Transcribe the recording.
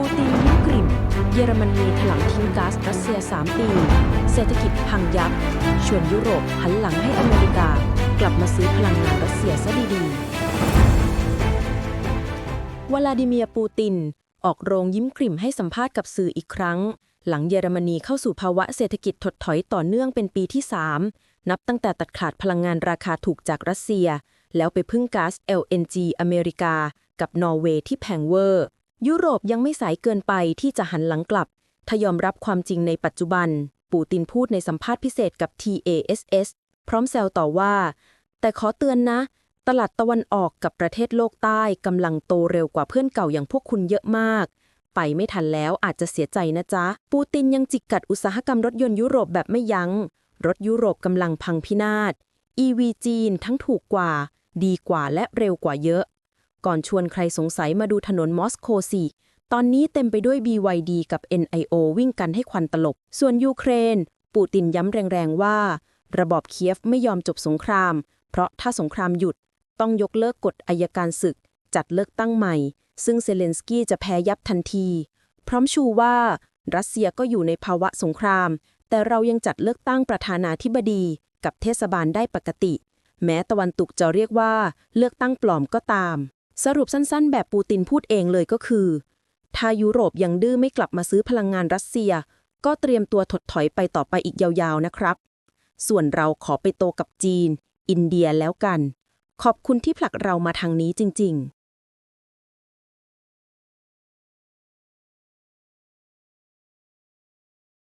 ปูตินยิ้มกริ่ม เยอรมนีถลังทิ้งก๊าซรัสเซีย 3 ปี เศรษฐกิจพังยับ ชวนยุโรปหันหลังให้อเมริกา กลับมาซื้อพลังงานรัสเซียซะดีๆ วลาดิเมียร์ปูติน ออกโรงยิ้มกริ่มให้สัมภาษณ์กับสื่ออีกครั้ง หลังเยอรมนีเข้าสู่ภาวะเศรษฐกิจถดถอยต่อเนื่องเป็นปีที่ 3 นับตั้งแต่ตัดขาดพลังงานราคาถูกจากรัสเซีย แล้วไปพึ่งก๊าซ LNG อเมริกา กับนอร์เวย์ที่แพงเวอร์ ยุโรปยังไม่สายเกินไปที่จะหันหลังกลับถ้ายอมรับความจริงในปัจจุบัน ปูตินพูดในสัมภาษณ์พิเศษกับ TASS พร้อมแซวต่อว่า แต่ขอเตือนนะ ตลาดตะวันออกกับประเทศโลกใต้กำลังโตเร็วกว่าเพื่อนเก่าอย่างพวกคุณเยอะมาก ไปไม่ทันแล้วอาจจะเสียใจนะจ๊ะ ปูตินยังจิกกัดอุตสาหกรรมรถยนต์ยุโรปแบบไม่ยัง้ง รถยุโรปกำลังพังพินาศ EV จีนทั้งถูกกว่า ดีกว่าและเร็วกว่าเยอะ ก่อนชวนใครสงสัยมาดูถนนมอสโกสิตอนนี้เต็มไปด้วย BYD กับ NIO วิ่งกันให้ควันตลบ ส่วนยูเครน ปูตินย้ำแรงๆว่า ระบอบเคียฟไม่ยอมจบสงคราม เพราะถ้าสงครามหยุด ต้องยกเลิกกฎอายการศึก จัดเลือกตั้งใหม่ ซึ่งเซเลนสกี้จะแพ้ยับทันที พร้อมชูว่ารัสเซียก็อยู่ในภาวะสงคราม แต่เรายังจัดเลือกตั้งประธานาธิบดี กับเทศบาลได้ปกติ แม้ตะวันตกจะเรียกว่า เลือกตั้งปลอมก็ตาม สรุปสั้นๆ แบบปูตินพูดเองเลยก็คือ ถ้ายุโรปยังดื้อไม่กลับมาซื้อพลังงานรัสเซีย ก็เตรียมตัวถดถอยไปต่อไปอีกยาวๆนะครับ ส่วนเราขอไปโตกับจีน อินเดียแล้วกัน ขอบคุณที่ผลักเรามาทางนี้จริง ๆ